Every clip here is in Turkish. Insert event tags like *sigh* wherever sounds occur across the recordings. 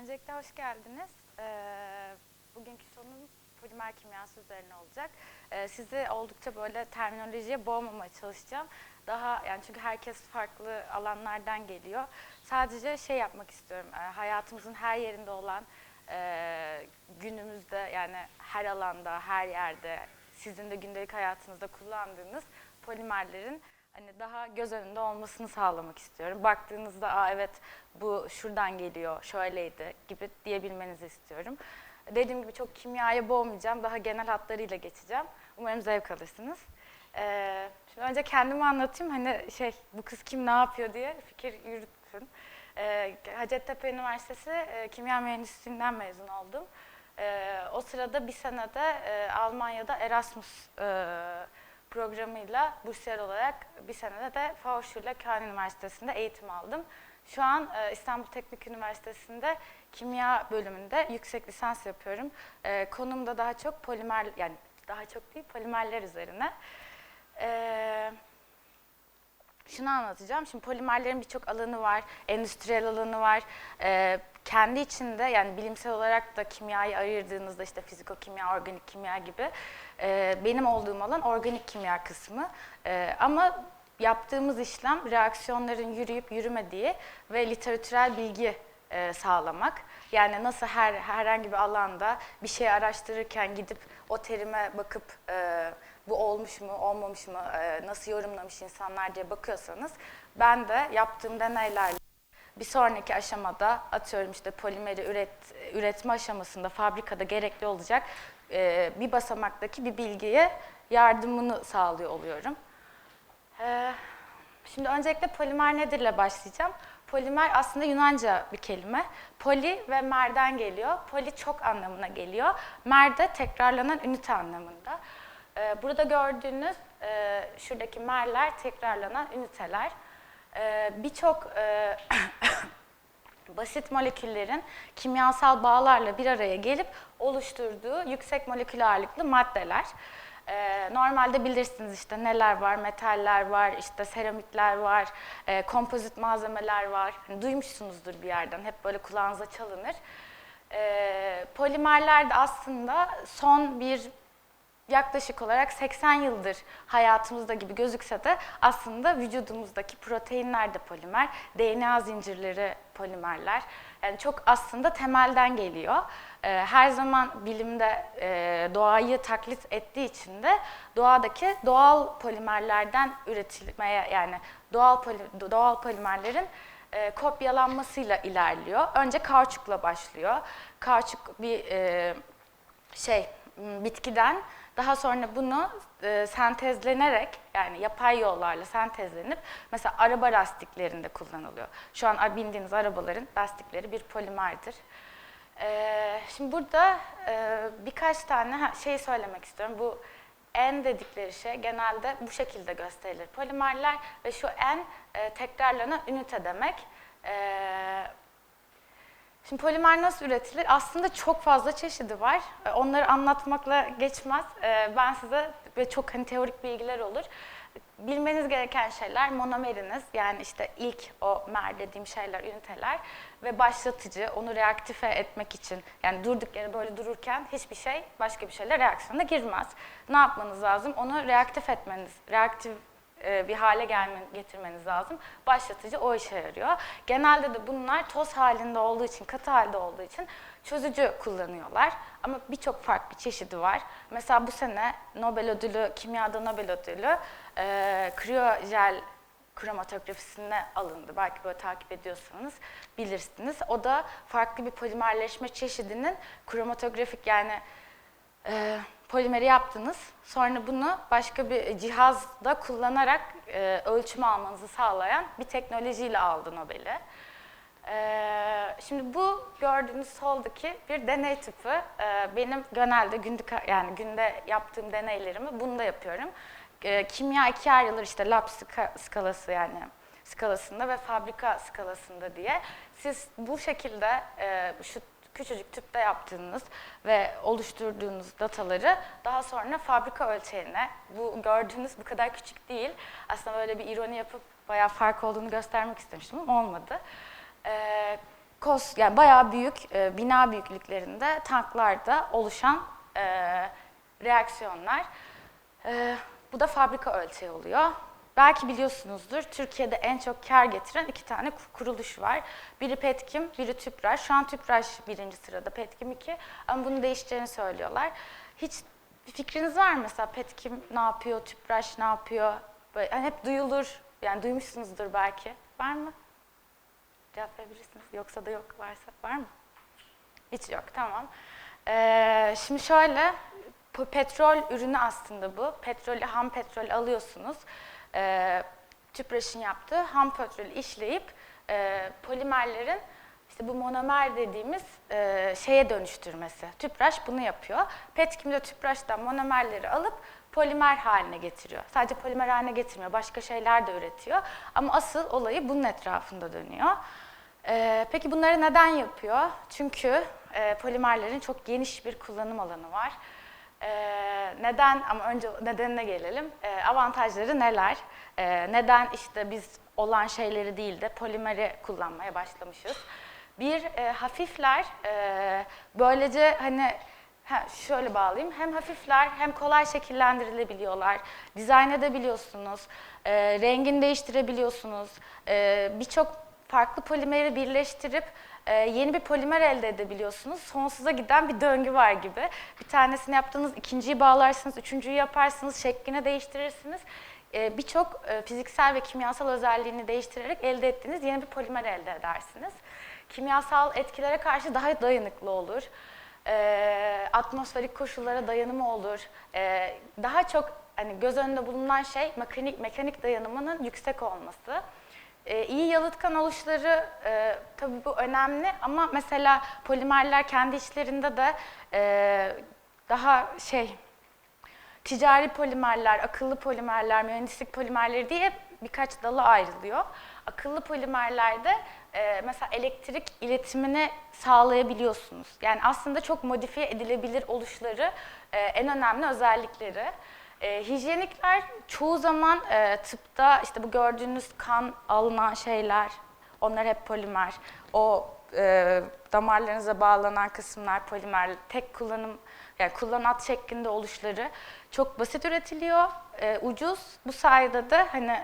Öncelikle hoş geldiniz. Ee, bugünkü sonum polimer kimyası üzerine olacak. Ee, sizi oldukça böyle terminolojiye boğmamaya çalışacağım. Daha yani çünkü herkes farklı alanlardan geliyor. Sadece şey yapmak istiyorum. e, hayatımızın her yerinde olan e, günümüzde yani her alanda, her yerde sizin de gündelik hayatınızda kullandığınız polimerlerin hani daha göz önünde olmasını sağlamak istiyorum. Baktığınızda Aa, evet bu şuradan geliyor, şöyleydi gibi diyebilmenizi istiyorum. Dediğim gibi çok kimyaya boğmayacağım, daha genel hatlarıyla geçeceğim. Umarım zevk alırsınız. Ee, şimdi önce kendimi anlatayım, hani şey bu kız kim ne yapıyor diye fikir yürütün. Ee, Hacettepe Üniversitesi e, Kimya Mühendisliğinden mezun oldum. Ee, o sırada bir senede e, Almanya'da Erasmus e, programıyla bursiyer olarak bir senede de Fachhochschule Köln Üniversitesi'nde eğitim aldım. Şu an e, İstanbul Teknik Üniversitesi'nde kimya bölümünde yüksek lisans yapıyorum. E, konum da daha çok polimer, yani daha çok değil polimerler üzerine. E, şunu anlatacağım. Şimdi polimerlerin birçok alanı var, endüstriyel alanı var. E, kendi içinde yani bilimsel olarak da kimyayı ayırdığınızda işte fizikokimya, organik kimya gibi e, benim olduğum alan organik kimya kısmı. E, ama yaptığımız işlem reaksiyonların yürüyüp yürümediği ve literatürel bilgi e, sağlamak. Yani nasıl her herhangi bir alanda bir şey araştırırken gidip o terime bakıp e, bu olmuş mu, olmamış mı, e, nasıl yorumlamış insanlar diye bakıyorsanız ben de yaptığım deneylerle bir sonraki aşamada atıyorum işte polimeri üret, üretme aşamasında fabrikada gerekli olacak e, bir basamaktaki bir bilgiye yardımını sağlıyor oluyorum. Ee, Şimdi öncelikle polimer nedirle başlayacağım. Polimer aslında Yunanca bir kelime. Poli ve merden geliyor. Poli çok anlamına geliyor. Mer de tekrarlanan ünite anlamında. Ee, Burada gördüğünüz e, şuradaki merler tekrarlanan üniteler. Ee, Birçok e, *coughs* basit moleküllerin kimyasal bağlarla bir araya gelip oluşturduğu yüksek molekül ağırlıklı maddeler. Ee, normalde bilirsiniz işte neler var, metaller var, işte seramikler var, e, kompozit malzemeler var. Hani duymuşsunuzdur bir yerden, hep böyle kulağınıza çalınır. Ee, polimerler de aslında son bir yaklaşık olarak 80 yıldır hayatımızda gibi gözükse de aslında vücudumuzdaki proteinler de polimer, DNA zincirleri polimerler. Yani çok aslında temelden geliyor. Ee, Her zaman bilimde e, doğayı taklit ettiği için de doğadaki doğal polimerlerden üretilmeye yani doğal poli- doğal polimerlerin e, kopyalanmasıyla ilerliyor. Önce kauçukla başlıyor. Kauçuk bir e, şey bitkiden daha sonra bunu e, sentezlenerek yani yapay yollarla sentezlenip mesela araba lastiklerinde kullanılıyor. Şu an bindiğiniz arabaların lastikleri bir polimerdir. E, şimdi burada e, birkaç tane şey söylemek istiyorum. Bu N dedikleri şey genelde bu şekilde gösterilir. Polimerler ve şu N e, tekrarlanan ünite demek. E, Şimdi polimer nasıl üretilir? Aslında çok fazla çeşidi var. E, Onları anlatmakla geçmez. E, Ben size çok hani teorik bilgiler olur. Bilmeniz gereken şeyler monomeriniz yani işte ilk o mer dediğim şeyler, üniteler ve başlatıcı onu reaktife etmek için yani durduk yere böyle dururken hiçbir şey başka bir şeyle reaksiyona girmez. Ne yapmanız lazım? Onu reaktif etmeniz, reaktif bir hale gelmen, getirmeniz lazım. Başlatıcı o işe yarıyor. Genelde de bunlar toz halinde olduğu için, katı halde olduğu için çözücü kullanıyorlar. Ama birçok farklı çeşidi var. Mesela bu sene Nobel ödülü, kimyada Nobel ödülü e, kriyojel kromatografisine alındı. Belki böyle takip ediyorsanız bilirsiniz. O da farklı bir polimerleşme çeşidinin kromatografik yani e, polimeri yaptınız. Sonra bunu başka bir cihazda kullanarak e, ölçüm almanızı sağlayan bir teknolojiyle aldı Nobel'i. E, şimdi bu gördüğünüz soldaki bir deney tipi. E, benim genelde günlük yani günde yaptığım deneylerimi bunda yapıyorum. E, kimya ikiye ayrılır işte lab ska- skalası yani skalasında ve fabrika skalasında diye. Siz bu şekilde e, şu küçücük tüpte yaptığınız ve oluşturduğunuz dataları daha sonra fabrika ölçeğine, bu gördüğünüz bu kadar küçük değil. Aslında böyle bir ironi yapıp bayağı fark olduğunu göstermek istemiştim ama olmadı. Ee, kos yani bayağı büyük e, bina büyüklüklerinde tanklarda oluşan e, reaksiyonlar. E, bu da fabrika ölçeği oluyor. Belki biliyorsunuzdur Türkiye'de en çok kar getiren iki tane ku- kuruluş var. Biri Petkim, biri Tüpraş. Şu an Tüpraş birinci sırada, Petkim iki. Ama bunu değişeceğini söylüyorlar. Hiç fikriniz var mı mesela Petkim ne yapıyor, Tüpraş ne yapıyor? Böyle, hani hep duyulur, yani duymuşsunuzdur belki. Var mı? Cevap verebilirsiniz. Yoksa da yok. Varsa var mı? Hiç yok. Tamam. Ee, şimdi şöyle, petrol ürünü aslında bu. Petrolü, ham petrol alıyorsunuz. Ee, Tüpraş'ın yaptığı ham petrolü işleyip e, polimerlerin işte bu monomer dediğimiz e, şeye dönüştürmesi. Tüpraş bunu yapıyor. Petkim de Tüpraş'tan monomerleri alıp polimer haline getiriyor. Sadece polimer haline getirmiyor, başka şeyler de üretiyor. Ama asıl olayı bunun etrafında dönüyor. Ee, peki bunları neden yapıyor? Çünkü e, polimerlerin çok geniş bir kullanım alanı var. Ee, neden? Ama önce nedenine gelelim. Ee, avantajları neler? Ee, neden işte biz olan şeyleri değil de polimeri kullanmaya başlamışız? Bir, e, hafifler. E, böylece hani Ha, şöyle bağlayayım. Hem hafifler hem kolay şekillendirilebiliyorlar. Dizayn edebiliyorsunuz. E, rengini değiştirebiliyorsunuz. E, Birçok farklı polimeri birleştirip e, yeni bir polimer elde edebiliyorsunuz. Sonsuza giden bir döngü var gibi. Bir tanesini yaptığınız ikinciyi bağlarsınız, üçüncüyü yaparsınız, şeklini değiştirirsiniz. E, Birçok e, fiziksel ve kimyasal özelliğini değiştirerek elde ettiğiniz yeni bir polimer elde edersiniz. Kimyasal etkilere karşı daha dayanıklı olur e, atmosferik koşullara dayanımı olur. E, daha çok hani göz önünde bulunan şey mekanik mekanik dayanımının yüksek olması. E, iyi yalıtkan oluşları e, tabii bu önemli ama mesela polimerler kendi içlerinde de e, daha şey ticari polimerler, akıllı polimerler, mühendislik polimerleri diye birkaç dala ayrılıyor. Akıllı polimerlerde e, mesela elektrik iletimini sağlayabiliyorsunuz. Yani aslında çok modifiye edilebilir oluşları e, en önemli özellikleri. E, hijyenikler çoğu zaman e, tıpta işte bu gördüğünüz kan alınan şeyler, onlar hep polimer. O e, damarlarınıza bağlanan kısımlar polimer. Tek kullanım yani kullanat şeklinde oluşları çok basit üretiliyor, e, ucuz. Bu sayede de hani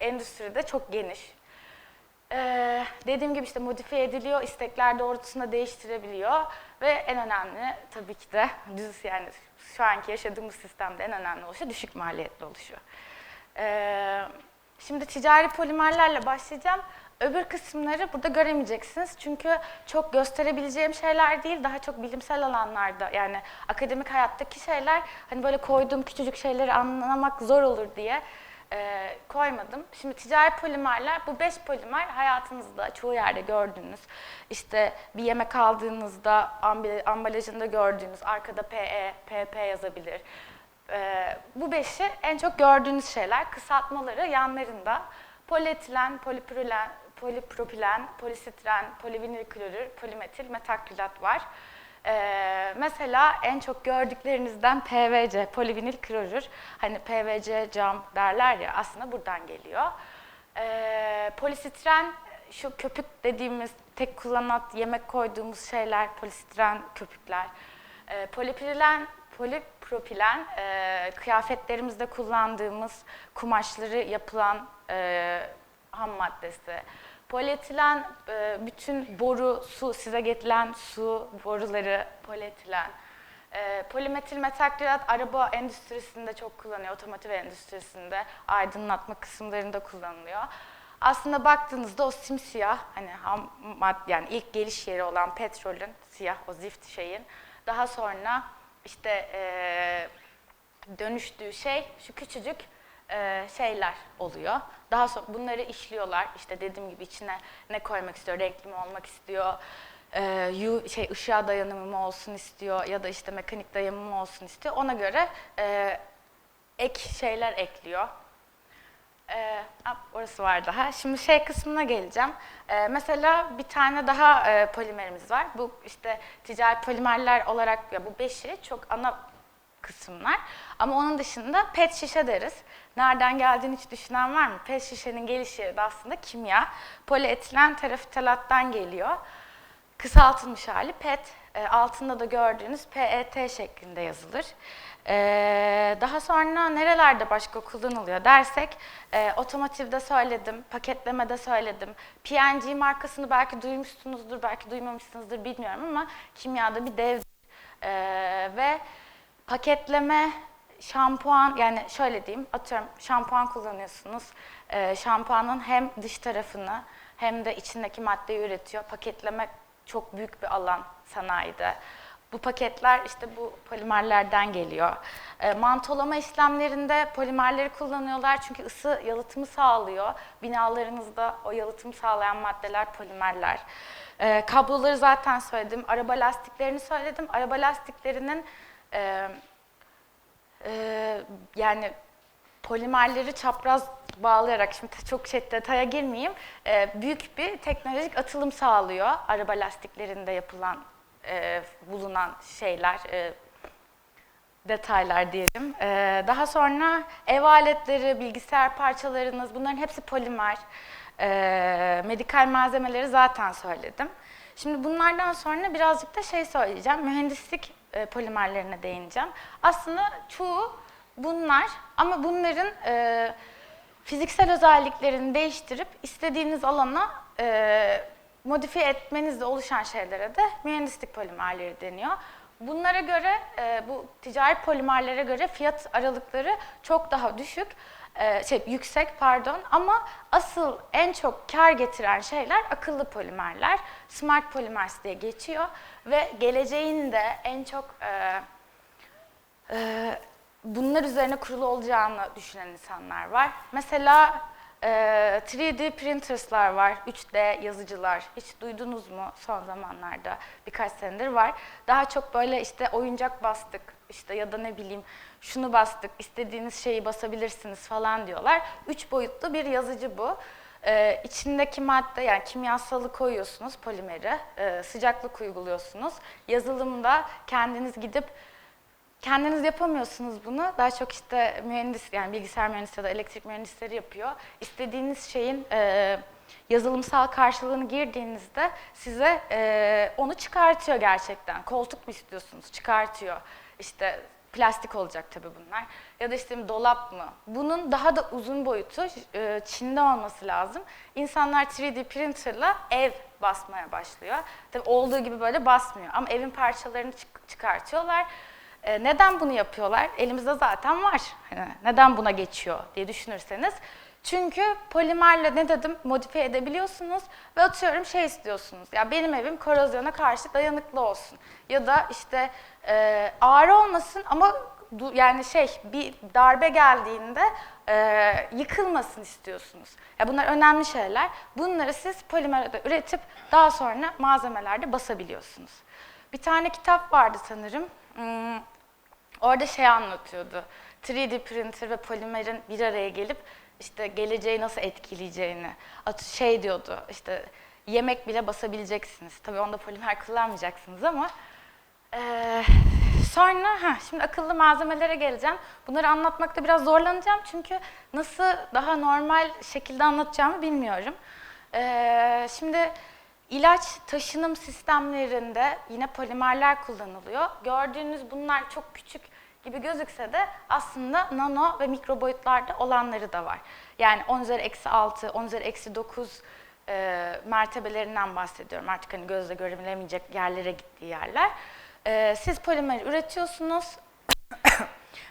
endüstride çok geniş. Ee, dediğim gibi işte modifiye ediliyor, istekler doğrultusunda değiştirebiliyor ve en önemli tabii ki de düz yani şu anki yaşadığımız sistemde en önemli oluşu düşük maliyetli oluşu. Ee, şimdi ticari polimerlerle başlayacağım. Öbür kısımları burada göremeyeceksiniz. Çünkü çok gösterebileceğim şeyler değil, daha çok bilimsel alanlarda yani akademik hayattaki şeyler hani böyle koyduğum küçücük şeyleri anlamak zor olur diye e, koymadım. Şimdi ticari polimerler, bu beş polimer hayatınızda çoğu yerde gördüğünüz, işte bir yemek aldığınızda ambalajında gördüğünüz, arkada PE, PP yazabilir. E, bu beşi en çok gördüğünüz şeyler, kısaltmaları yanlarında polietilen, polipropülen, polipropilen, polisitren, polivinil klorür, polimetil, metakrilat var. Ee, mesela en çok gördüklerinizden PVC, polivinil klorür. Hani PVC cam derler ya aslında buradan geliyor. Ee, polisitren şu köpük dediğimiz tek kullanat yemek koyduğumuz şeyler, polisitren köpükler. Ee, polipropilen, polipropilen e, kıyafetlerimizde kullandığımız kumaşları yapılan e, ham maddesi. Polietilen e, bütün boru, su, size getirilen su boruları polietilen. E, polimetil metakrilat araba endüstrisinde çok kullanılıyor, otomotiv endüstrisinde, aydınlatma kısımlarında kullanılıyor. Aslında baktığınızda o simsiyah, hani ham madde yani ilk geliş yeri olan petrolün, siyah o zift şeyin, daha sonra işte e, dönüştüğü şey şu küçücük e, şeyler oluyor. Daha sonra bunları işliyorlar. İşte dediğim gibi içine ne koymak istiyor, renkli mi olmak istiyor, e, yu, şey ışığa dayanımı mı olsun istiyor ya da işte mekanik dayanımı mı olsun istiyor. Ona göre e, ek şeyler ekliyor. Hop, orası var daha. Şimdi şey kısmına geleceğim. Ee, mesela bir tane daha e, polimerimiz var. Bu işte ticari polimerler olarak ya bu beşi çok ana kısımlar. Ama onun dışında pet şişe deriz. Nereden geldiğini hiç düşünen var mı? Pet şişenin geliş yeri de aslında kimya. Polietilen terefitalattan geliyor. Kısaltılmış hali PET. E, altında da gördüğünüz PET şeklinde yazılır. E, daha sonra nerelerde başka kullanılıyor dersek, e, otomotivde söyledim, paketlemede söyledim. PNG markasını belki duymuşsunuzdur, belki duymamışsınızdır bilmiyorum ama kimyada bir dev e, ve paketleme, şampuan yani şöyle diyeyim atıyorum şampuan kullanıyorsunuz. E, şampuanın hem dış tarafını hem de içindeki maddeyi üretiyor. Paketleme çok büyük bir alan sanayide. Bu paketler işte bu polimerlerden geliyor. E, mantolama işlemlerinde polimerleri kullanıyorlar çünkü ısı yalıtımı sağlıyor. Binalarınızda o yalıtımı sağlayan maddeler polimerler. E, kabloları zaten söyledim. Araba lastiklerini söyledim. Araba lastiklerinin e, e, yani polimerleri çapraz bağlayarak, şimdi çok şey detaya girmeyeyim, e, büyük bir teknolojik atılım sağlıyor araba lastiklerinde yapılan, e, bulunan şeyler, e, detaylar diyelim. E, daha sonra ev aletleri, bilgisayar parçalarınız, bunların hepsi polimer. E, medikal malzemeleri zaten söyledim. Şimdi bunlardan sonra birazcık da şey söyleyeceğim, mühendislik e, polimerlerine değineceğim. Aslında çoğu bunlar ama bunların e, fiziksel özelliklerini değiştirip istediğiniz alana e, modifiye etmenizde oluşan şeylere de mühendislik polimerleri deniyor. Bunlara göre, e, bu ticari polimerlere göre fiyat aralıkları çok daha düşük, e, şey yüksek pardon ama asıl en çok kar getiren şeyler akıllı polimerler. Smart polymers diye geçiyor ve geleceğin de en çok e, e, bunlar üzerine kurulu olacağını düşünen insanlar var. Mesela e, 3D printers'lar var, 3D yazıcılar. Hiç duydunuz mu son zamanlarda? Birkaç senedir var. Daha çok böyle işte oyuncak bastık işte ya da ne bileyim şunu bastık, istediğiniz şeyi basabilirsiniz falan diyorlar. Üç boyutlu bir yazıcı bu. Ee, içindeki madde yani kimyasalı koyuyorsunuz polimeri, e, sıcaklık uyguluyorsunuz. Yazılımda kendiniz gidip Kendiniz yapamıyorsunuz bunu. Daha çok işte mühendis yani bilgisayar mühendisleri ya da elektrik mühendisleri yapıyor. İstediğiniz şeyin e, yazılımsal karşılığını girdiğinizde size e, onu çıkartıyor gerçekten. Koltuk mu istiyorsunuz? Çıkartıyor. İşte plastik olacak tabii bunlar. Ya da işte dolap mı? Bunun daha da uzun boyutu e, Çin'de olması lazım. İnsanlar 3D printerla ev basmaya başlıyor. Tabii olduğu gibi böyle basmıyor ama evin parçalarını çık- çıkartıyorlar. E, neden bunu yapıyorlar? Elimizde zaten var. Hani neden buna geçiyor diye düşünürseniz. Çünkü polimerle ne dedim modifiye edebiliyorsunuz ve atıyorum şey istiyorsunuz. Ya benim evim korozyona karşı dayanıklı olsun. Ya da işte e, ağır olmasın ama yani şey bir darbe geldiğinde e, yıkılmasın istiyorsunuz. Ya bunlar önemli şeyler. Bunları siz polimerde üretip daha sonra malzemelerde basabiliyorsunuz. Bir tane kitap vardı sanırım. Hmm, Orada şey anlatıyordu. 3D printer ve polimerin bir araya gelip işte geleceği nasıl etkileyeceğini. Şey diyordu işte yemek bile basabileceksiniz. Tabii onda polimer kullanmayacaksınız ama eee, sonra ha şimdi akıllı malzemelere geleceğim. Bunları anlatmakta biraz zorlanacağım çünkü nasıl daha normal şekilde anlatacağımı bilmiyorum. Eee, şimdi ilaç taşınım sistemlerinde yine polimerler kullanılıyor. Gördüğünüz bunlar çok küçük gibi gözükse de aslında nano ve mikro boyutlarda olanları da var. Yani 10 üzeri eksi 6, 10 üzeri eksi 9 e, mertebelerinden bahsediyorum. Artık hani gözle görülemeyecek yerlere gittiği yerler. E, siz polimer üretiyorsunuz *coughs*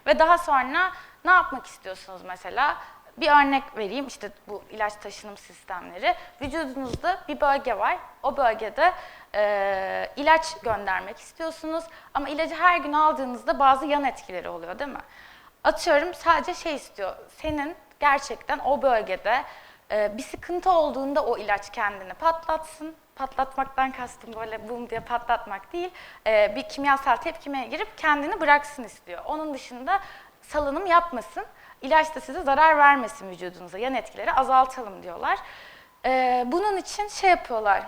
ve daha sonra ne yapmak istiyorsunuz mesela? Bir örnek vereyim işte bu ilaç taşınım sistemleri. Vücudunuzda bir bölge var. O bölgede e, ilaç göndermek istiyorsunuz ama ilacı her gün aldığınızda bazı yan etkileri oluyor değil mi? Atıyorum sadece şey istiyor. Senin gerçekten o bölgede e, bir sıkıntı olduğunda o ilaç kendini patlatsın. Patlatmaktan kastım böyle bum diye patlatmak değil. E, bir kimyasal tepkimeye girip kendini bıraksın istiyor. Onun dışında salınım yapmasın. İlaç da size zarar vermesin vücudunuza. Yan etkileri azaltalım diyorlar. Ee, bunun için şey yapıyorlar.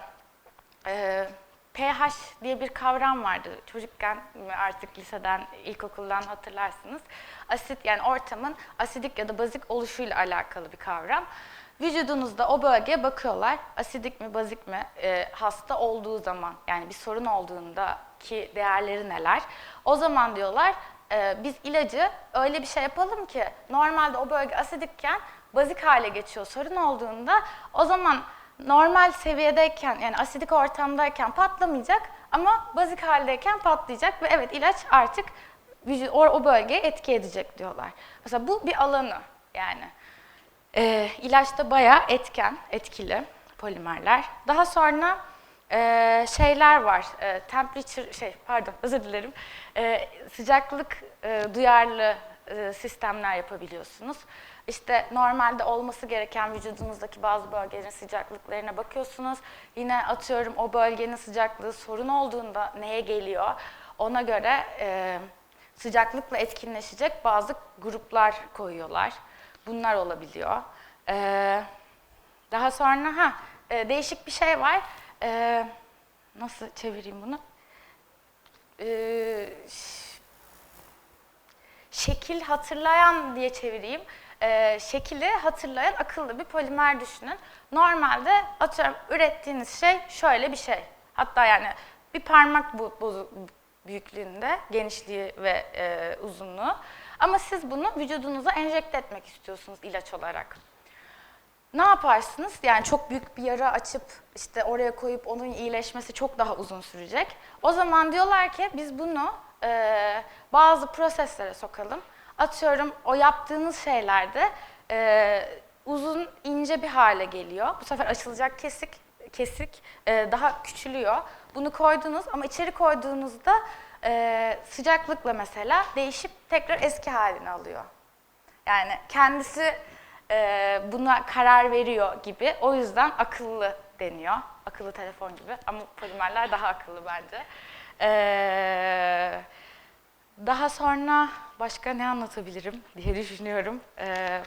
Ee, pH diye bir kavram vardı. Çocukken artık liseden, ilkokuldan hatırlarsınız. Asit yani ortamın asidik ya da bazik oluşuyla alakalı bir kavram. Vücudunuzda o bölgeye bakıyorlar. Asidik mi, bazik mi? Ee, hasta olduğu zaman yani bir sorun olduğunda ki değerleri neler? O zaman diyorlar e, biz ilacı öyle bir şey yapalım ki normalde o bölge asidikken bazik hale geçiyor sorun olduğunda o zaman normal seviyedeyken yani asidik ortamdayken patlamayacak ama bazik haldeyken patlayacak ve evet ilaç artık vücut, o, o bölgeye etki edecek diyorlar. Mesela bu bir alanı yani. Ee, ilaçta bayağı etken, etkili polimerler. Daha sonra e, şeyler var, e, temperature, şey pardon özür dilerim, E, sıcaklık e, duyarlı e, sistemler yapabiliyorsunuz. İşte normalde olması gereken vücudunuzdaki bazı bölgelerin sıcaklıklarına bakıyorsunuz. Yine atıyorum o bölgenin sıcaklığı sorun olduğunda neye geliyor? Ona göre e, sıcaklıkla etkinleşecek bazı gruplar koyuyorlar. Bunlar olabiliyor. Ee, daha sonra ha e, değişik bir şey var. Ee, nasıl çevireyim bunu? Ş- şekil hatırlayan diye çevireyim. Ee, şekili hatırlayan akıllı bir polimer düşünün. Normalde atıyorum ürettiğiniz şey şöyle bir şey. Hatta yani bir parmak bozu- büyüklüğünde, genişliği ve e, uzunluğu. Ama siz bunu vücudunuza enjekte etmek istiyorsunuz ilaç olarak. Ne yaparsınız? Yani çok büyük bir yara açıp işte oraya koyup onun iyileşmesi çok daha uzun sürecek. O zaman diyorlar ki biz bunu e, bazı proseslere sokalım. Atıyorum o yaptığınız şeylerde e, uzun ince bir hale geliyor. Bu sefer açılacak kesik kesik e, daha küçülüyor. Bunu koydunuz ama içeri koyduğunuzda e, sıcaklıkla mesela değişip tekrar eski halini alıyor. Yani kendisi e, buna karar veriyor gibi. O yüzden akıllı deniyor. Akıllı telefon gibi ama polimerler daha akıllı bence. E, daha sonra başka ne anlatabilirim diye düşünüyorum. E,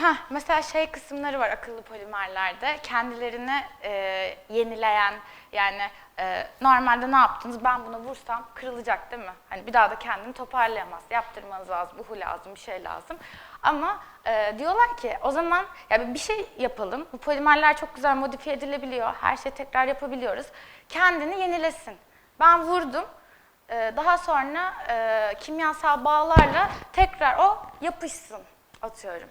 Ha, mesela şey kısımları var akıllı polimerlerde. Kendilerini e, yenileyen yani e, normalde ne yaptınız? Ben buna vursam kırılacak değil mi? Hani bir daha da kendini toparlayamaz. Yaptırmanız lazım, uhu lazım, bir şey lazım. Ama e, diyorlar ki o zaman ya bir şey yapalım. Bu polimerler çok güzel modifiye edilebiliyor. Her şeyi tekrar yapabiliyoruz. Kendini yenilesin. Ben vurdum. e, daha sonra e, kimyasal bağlarla tekrar o yapışsın atıyorum.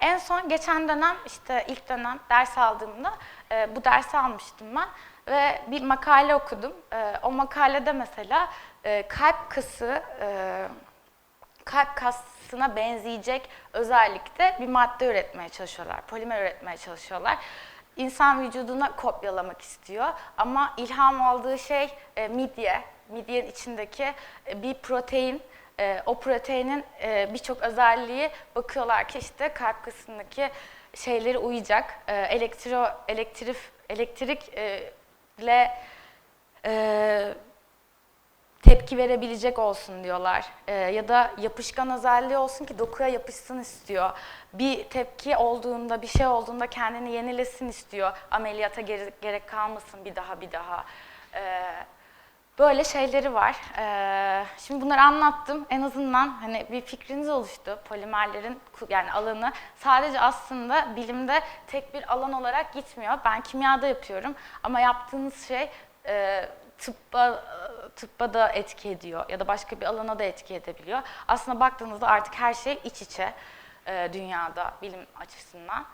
En son geçen dönem işte ilk dönem ders aldığımda e, bu dersi almıştım ben ve bir makale okudum. E, o makalede mesela e, kalp kası e, kalp kasına benzeyecek özellikle bir madde üretmeye çalışıyorlar, polimer üretmeye çalışıyorlar. İnsan vücuduna kopyalamak istiyor ama ilham aldığı şey e, midye, midyenin içindeki e, bir protein. E, o proteinin e, birçok özelliği bakıyorlar ki işte kalp kasındaki şeyleri uyacak. E, elektro, elektrik, elektrikle e, tepki verebilecek olsun diyorlar. Ee, ya da yapışkan özelliği olsun ki dokuya yapışsın istiyor. Bir tepki olduğunda, bir şey olduğunda kendini yenilesin istiyor. Ameliyata gerek, gerek kalmasın bir daha bir daha. Ee, böyle şeyleri var. Ee, şimdi bunları anlattım. En azından hani bir fikriniz oluştu. Polimerlerin yani alanı sadece aslında bilimde tek bir alan olarak gitmiyor. Ben kimyada yapıyorum ama yaptığınız şey e, tıbba tıbba da etki ediyor ya da başka bir alana da etki edebiliyor. Aslında baktığınızda artık her şey iç içe e, dünyada bilim açısından.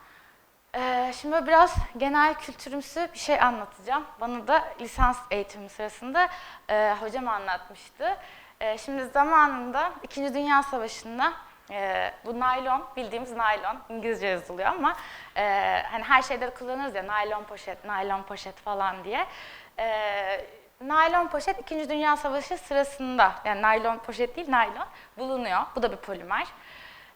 E, şimdi biraz genel kültürümsü bir şey anlatacağım. Bana da lisans eğitimi sırasında e, hocam anlatmıştı. E, şimdi zamanında İkinci Dünya Savaşı'nda e, bu naylon, bildiğimiz naylon, İngilizce yazılıyor ama hani her şeyde de kullanırız ya naylon poşet, naylon poşet falan diye. Naylon poşet İkinci Dünya Savaşı sırasında, yani naylon poşet değil naylon bulunuyor. Bu da bir polimer.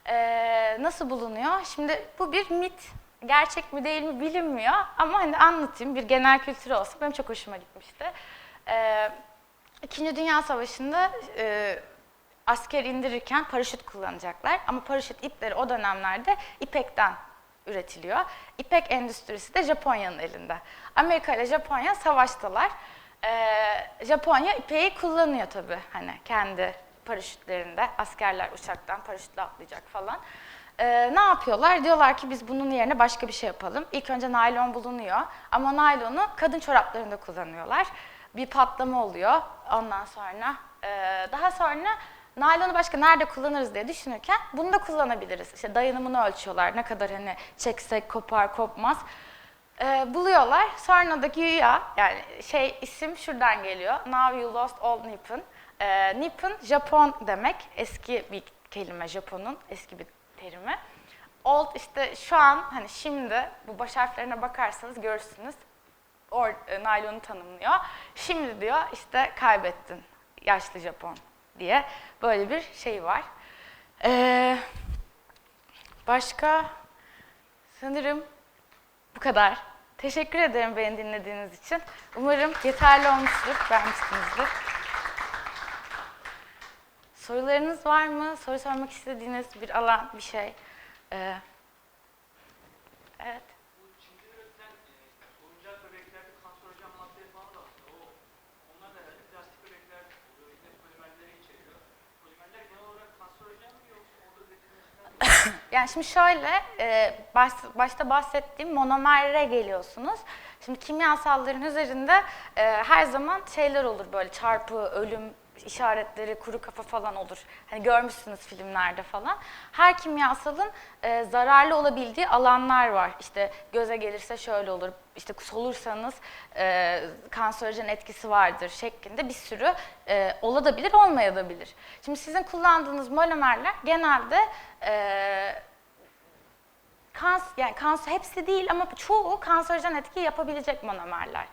E, nasıl bulunuyor? Şimdi bu bir mit. Gerçek mi değil mi bilinmiyor ama hani anlatayım bir genel kültür olsun. Benim çok hoşuma gitmişti. E, İkinci Dünya Savaşı'nda e, asker indirirken paraşüt kullanacaklar. Ama paraşüt ipleri o dönemlerde ipekten üretiliyor. İpek endüstrisi de Japonya'nın elinde. Amerika ile Japonya savaştalar. Ee, Japonya ipeği kullanıyor tabii hani kendi paraşütlerinde. Askerler uçaktan paraşütle atlayacak falan. Ee, ne yapıyorlar? Diyorlar ki biz bunun yerine başka bir şey yapalım. İlk önce naylon bulunuyor ama naylonu kadın çoraplarında kullanıyorlar. Bir patlama oluyor ondan sonra. Ee, daha sonra naylonu başka nerede kullanırız diye düşünürken bunu da kullanabiliriz. İşte dayanımını ölçüyorlar. Ne kadar hani çeksek kopar kopmaz. Ee, buluyorlar. Sonra da güya yani şey isim şuradan geliyor. Now you lost all Nippon. Ee, Nippon Japon demek. Eski bir kelime Japon'un eski bir terimi. Old işte şu an hani şimdi bu baş harflerine bakarsanız görürsünüz. Or, e, naylonu tanımlıyor. Şimdi diyor işte kaybettin yaşlı Japon diye böyle bir şey var. Ee, başka sanırım bu kadar. Teşekkür ederim beni dinlediğiniz için. Umarım yeterli olmuştur, beğenmişsinizdir. Sorularınız var mı? Soru sormak istediğiniz bir alan, bir şey. Ee, evet. *laughs* Yani şimdi şöyle, e, baş, başta bahsettiğim monomere geliyorsunuz. Şimdi kimyasalların üzerinde e, her zaman şeyler olur böyle çarpı, ölüm işaretleri, kuru kafa falan olur. Hani görmüşsünüz filmlerde falan. Her kimyasalın e, zararlı olabildiği alanlar var. İşte göze gelirse şöyle olur, işte solursanız e, kanserojen etkisi vardır şeklinde bir sürü e, olabilir, olmayabilir. Şimdi sizin kullandığınız monomerler genelde e, kans, yani kanser hepsi değil ama çoğu kanserojen etki yapabilecek monomerler.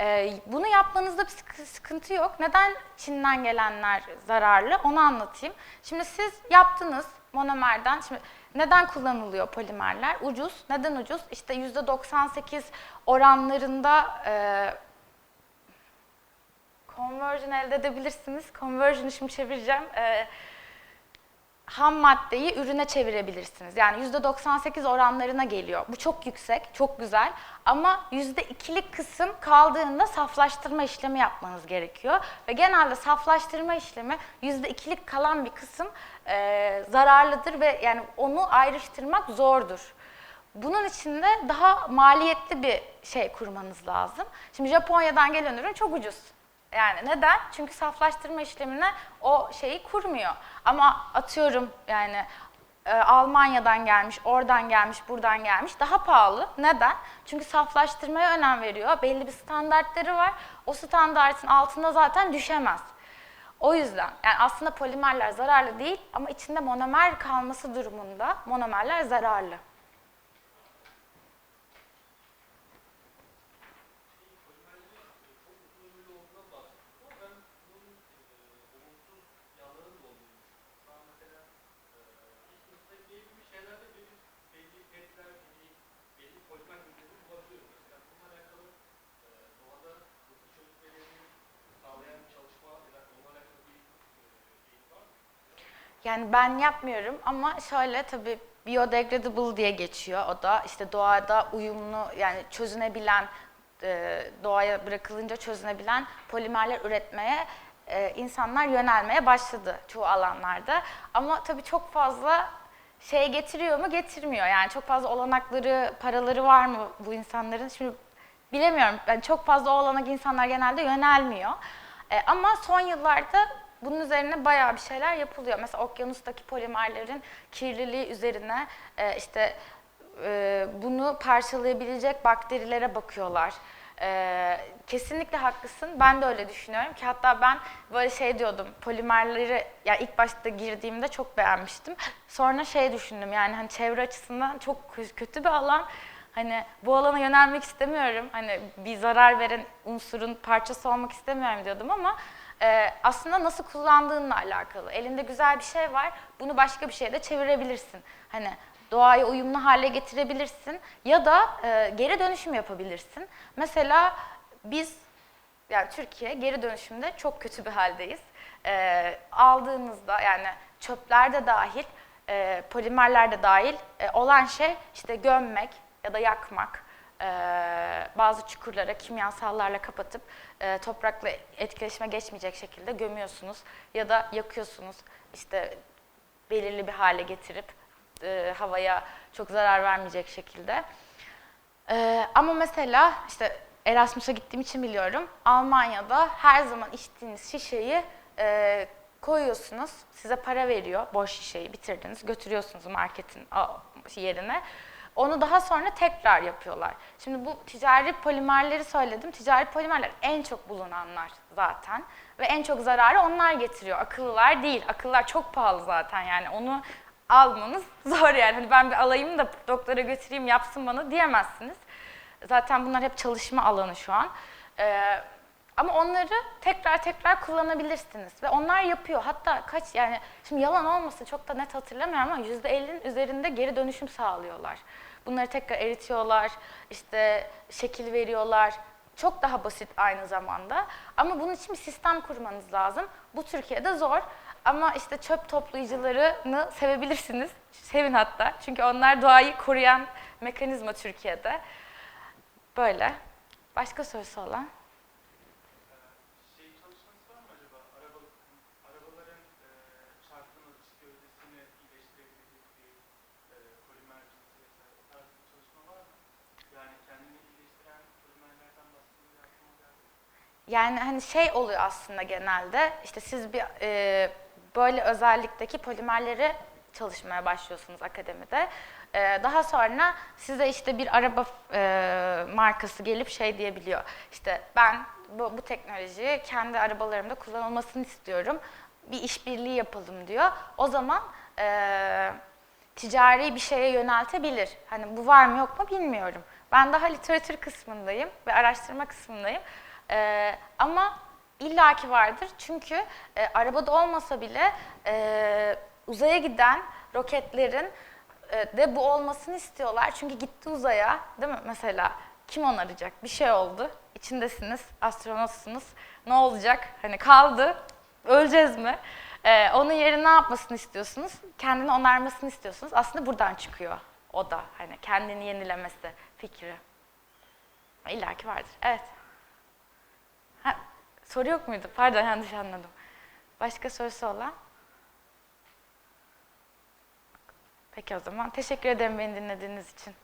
Ee, bunu yapmanızda bir sıkı- sıkıntı yok. Neden Çin'den gelenler zararlı onu anlatayım. Şimdi siz yaptınız monomerden. Şimdi neden kullanılıyor polimerler? Ucuz. Neden ucuz? İşte %98 oranlarında e, conversion elde edebilirsiniz. Conversion'ı şimdi çevireceğim. E, ham maddeyi ürüne çevirebilirsiniz. Yani %98 oranlarına geliyor. Bu çok yüksek, çok güzel. Ama %2'lik kısım kaldığında saflaştırma işlemi yapmanız gerekiyor. Ve genelde saflaştırma işlemi %2'lik kalan bir kısım e, zararlıdır ve yani onu ayrıştırmak zordur. Bunun için de daha maliyetli bir şey kurmanız lazım. Şimdi Japonya'dan gelen ürün çok ucuz. Yani neden? Çünkü saflaştırma işlemine o şeyi kurmuyor. Ama atıyorum yani e, Almanya'dan gelmiş, oradan gelmiş, buradan gelmiş daha pahalı. Neden? Çünkü saflaştırmaya önem veriyor. Belli bir standartları var. O standartın altında zaten düşemez. O yüzden yani aslında polimerler zararlı değil ama içinde monomer kalması durumunda monomerler zararlı. yanların da olduğunu Şu an mesela e, ilk sınıfta diyebildiğim şeylerde belli, belli petler, belli, belli polimer ürünleri bulabiliyoruz. Mesela bununla alakalı e, doğada hızlı çözülmelerini sağlayan bir çalışma ya da onunla alakalı bir e, eğitim var mı? Yani ben yapmıyorum ama şöyle tabii biodegradable diye geçiyor. O da işte doğada uyumlu yani çözünebilen e, doğaya bırakılınca çözünebilen polimerler üretmeye e, insanlar yönelmeye başladı çoğu alanlarda. Ama tabii çok fazla şey getiriyor mu? Getirmiyor. Yani çok fazla olanakları, paraları var mı bu insanların? Şimdi bilemiyorum. Yani çok fazla olanak insanlar genelde yönelmiyor. E, ama son yıllarda bunun üzerine bayağı bir şeyler yapılıyor. Mesela okyanustaki polimerlerin kirliliği üzerine e, işte e, bunu parçalayabilecek bakterilere bakıyorlar. E, kesinlikle haklısın. Ben de öyle düşünüyorum ki hatta ben böyle şey diyordum. Polimerleri ya ilk başta girdiğimde çok beğenmiştim. Sonra şey düşündüm yani hani çevre açısından çok kö- kötü bir alan. Hani bu alana yönelmek istemiyorum. Hani bir zarar veren unsurun parçası olmak istemiyorum diyordum ama e, aslında nasıl kullandığınla alakalı. Elinde güzel bir şey var. Bunu başka bir şeye de çevirebilirsin. Hani doğaya uyumlu hale getirebilirsin ya da e, geri dönüşüm yapabilirsin. Mesela biz yani Türkiye geri dönüşümde çok kötü bir haldeyiz. E, aldığınızda yani çöplerde dahil e, polimerler de dahil e, olan şey işte gömmek ya da yakmak. E, bazı çukurlara kimyasallarla kapatıp e, toprakla etkileşime geçmeyecek şekilde gömüyorsunuz ya da yakıyorsunuz. İşte belirli bir hale getirip e, havaya çok zarar vermeyecek şekilde. Ee, ama mesela işte Erasmus'a gittiğim için biliyorum. Almanya'da her zaman içtiğiniz şişeyi e, koyuyorsunuz. Size para veriyor. Boş şişeyi bitirdiniz. Götürüyorsunuz marketin yerine. Onu daha sonra tekrar yapıyorlar. Şimdi bu ticari polimerleri söyledim. Ticari polimerler en çok bulunanlar zaten. Ve en çok zararı onlar getiriyor. Akıllılar değil. Akıllar çok pahalı zaten yani. Onu almanız *laughs* zor yani. Hani ben bir alayım da doktora götüreyim yapsın bana diyemezsiniz. Zaten bunlar hep çalışma alanı şu an. Ee, ama onları tekrar tekrar kullanabilirsiniz ve onlar yapıyor. Hatta kaç yani şimdi yalan olmasın çok da net hatırlamıyorum ama %50'nin üzerinde geri dönüşüm sağlıyorlar. Bunları tekrar eritiyorlar, işte şekil veriyorlar. Çok daha basit aynı zamanda. Ama bunun için bir sistem kurmanız lazım. Bu Türkiye'de zor. Ama işte çöp toplayıcılarını sevebilirsiniz. Sevin hatta. Çünkü onlar doğayı koruyan mekanizma Türkiye'de. Böyle. Başka sorusu olan? Şey çalışması var mı acaba? Araba, arabaların e, çarpını, dış gövdesini iyileştirebilecek bir e, polimer cinsi vesaire o tarz bir çalışma var mı? Yani kendini iyileştiren polimerlerden bahsedince aklıma geldi. Yani hani şey oluyor aslında genelde. İşte siz bir e, böyle özellikteki polimerleri çalışmaya başlıyorsunuz akademide. E, daha sonra size işte bir araba e, markası gelip şey diyebiliyor. İşte ben bu, bu teknolojiyi kendi arabalarımda kullanılmasını istiyorum. Bir işbirliği yapalım diyor. O zaman e, ticari bir şeye yöneltebilir. Hani bu var mı yok mu bilmiyorum. Ben daha literatür kısmındayım ve araştırma kısmındayım. Ee, ama illaki vardır çünkü e, arabada olmasa bile e, uzaya giden roketlerin e, de bu olmasını istiyorlar. Çünkü gitti uzaya değil mi mesela kim onaracak? Bir şey oldu. İçindesiniz, astronotsunuz. Ne olacak? Hani kaldı. Öleceğiz mi? Ee, onun yerine ne yapmasını istiyorsunuz? Kendini onarmasını istiyorsunuz. Aslında buradan çıkıyor o da. Hani kendini yenilemesi fikri. İlla ki vardır. Evet. Soru yok muydu? Pardon yanlış anladım. Başka sorusu olan? Peki o zaman. Teşekkür ederim beni dinlediğiniz için.